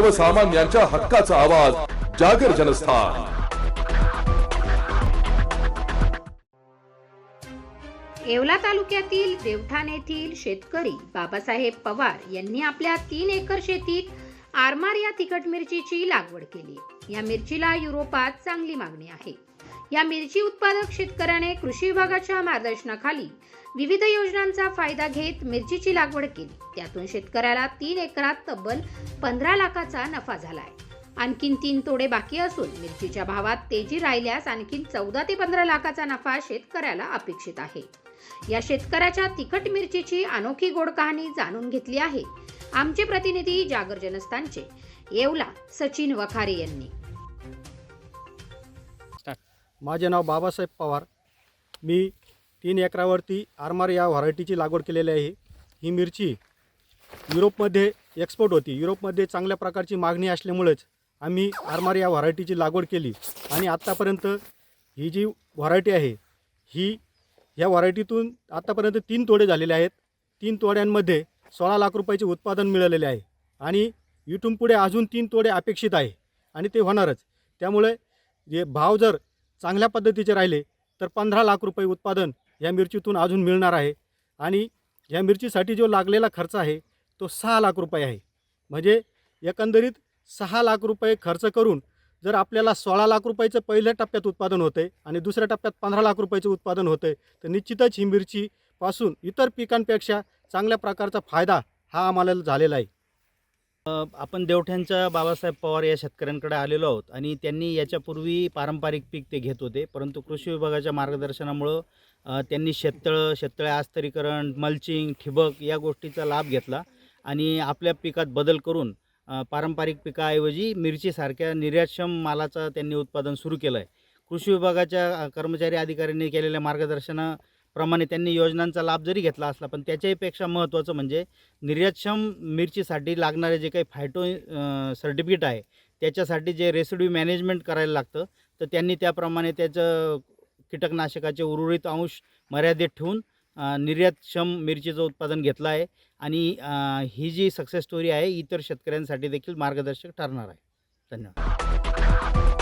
सर्वसामान्यांच्या हक्काचा आवाज जागर जनस्थान. येवला तालुक्यातील देवठाण येथील शेतकरी बाबासाहेब पवार यांनी आपल्या तीन एकर शेतीत आरमार या तिखट मिरचीची लागवड केली. या मिरचीला युरोपात चांगली मागणी आहे. या मिरची उत्पादक शेतकऱ्याने कृषी विभागाच्या मार्गदर्शनाखाली विविध योजनांचा फायदा घेत मिरचीची लागवड केली. त्यातून शेतकऱ्याला तीन एकरात तब्बल पंधरा लाखाचा नफा झालाय. आणखीन तीन तोडे बाकी असून मिरचीच्या भावात तेजी राहिल्यास आणखीन चौदा ते पंधरा लाखाचा नफा शेतकऱ्याला अपेक्षित आहे. या शेतकऱ्याच्या तिखट मिरचीची अनोखी गोड कहाणी जाणून घेतली आहे. आमचे प्रतिनिधी जागर जनस्थानचे येवला सचिन वखारे यांनी. माझे नाव बाबासाहेब पवार. मी तीन एकरावरती आरमार या व्हरायटीची लागवड केलेली आहे. ही मिरची युरोपमध्ये एक्सपोर्ट होती. युरोपमध्ये चांगल्या प्रकारची मागणी असल्यामुळेच आम्ही आरमार या व्हरायटीची लागवड केली. आणि आत्तापर्यंत ही जी व्हरायटी आहे ही ह्या व्हरायटीतून आत्तापर्यंत तीन तोडे झालेले आहेत. तीन तोड्यांमध्ये सोळा लाख रुपयाचे उत्पादन मिळालेले आहे. आणि इथून पुढे अजून तीन तोडे अपेक्षित आहे. आणि ते होणारच. त्यामुळे जे भाव जर चांगल्या पद्धतीचे राहिले तर पंधरा लाख रुपये उत्पादन या मिरचीतून अजून मिळणार आहे. आणि या मिरचीसाठी जो लागलेला खर्च आहे तो सहा लाख रुपये आहे. म्हणजे एकंदरीत सहा लाख रुपये खर्च करून जर आपल्याला सोळा लाख रुपयाचं पहिल्या टप्प्यात उत्पादन होते आणि दुसऱ्या टप्प्यात पंधरा लाख रुपयाचं उत्पादन होते तर निश्चितच ही मिरचीपासून इतर पिकांपेक्षा चांगल्या प्रकारचा फायदा हा आम्हाला झालेला आहे. आपण देवठ्यांच्या बाबासाहेब पवार या शेतकऱ्यांकडे आलेलो आहोत आणि त्यांनी याच्यापूर्वी पारंपरिक पीक ते घेत होते परंतु कृषी विभागाच्या मार्गदर्शनामुळं त्यांनी शेततळं शेततळे आस्तरीकरण मल्चिंग ठिबक या गोष्टीचा लाभ घेतला आणि आपल्या पिकात बदल करून पारंपरिक पिकाऐवजी मिरचीसारख्या निर्यातक्षम मालाचं त्यांनी उत्पादन सुरू केलं आहे कृषी विभागाच्या कर्मचारी अधिकाऱ्यांनी केलेल्या मार्गदर्शनाप्रमाणे त्यांनी योजनांचा लाभ जरी घेतला असला पण त्याच्याहीपेक्षा महत्त्वाचं म्हणजे निर्यातक्षम मिरचीसाठी लागणारे जे काही फायटो सर्टिफिकेट आहे त्याच्यासाठी जे रेसिड्यू मॅनेजमेंट करायला लागतं तर त्यांनी त्याप्रमाणे त्याचं कीटकनाशकाचे उर्वरित अंश मर्यादित ठेवून निर्यातक्षम मिरचीचं उत्पादन घेतलं आहे आणि ही जी सक्सेस स्टोरी आहे इतर शेतकऱ्यांसाठी देखील मार्गदर्शक ठरणार आहे. धन्यवाद.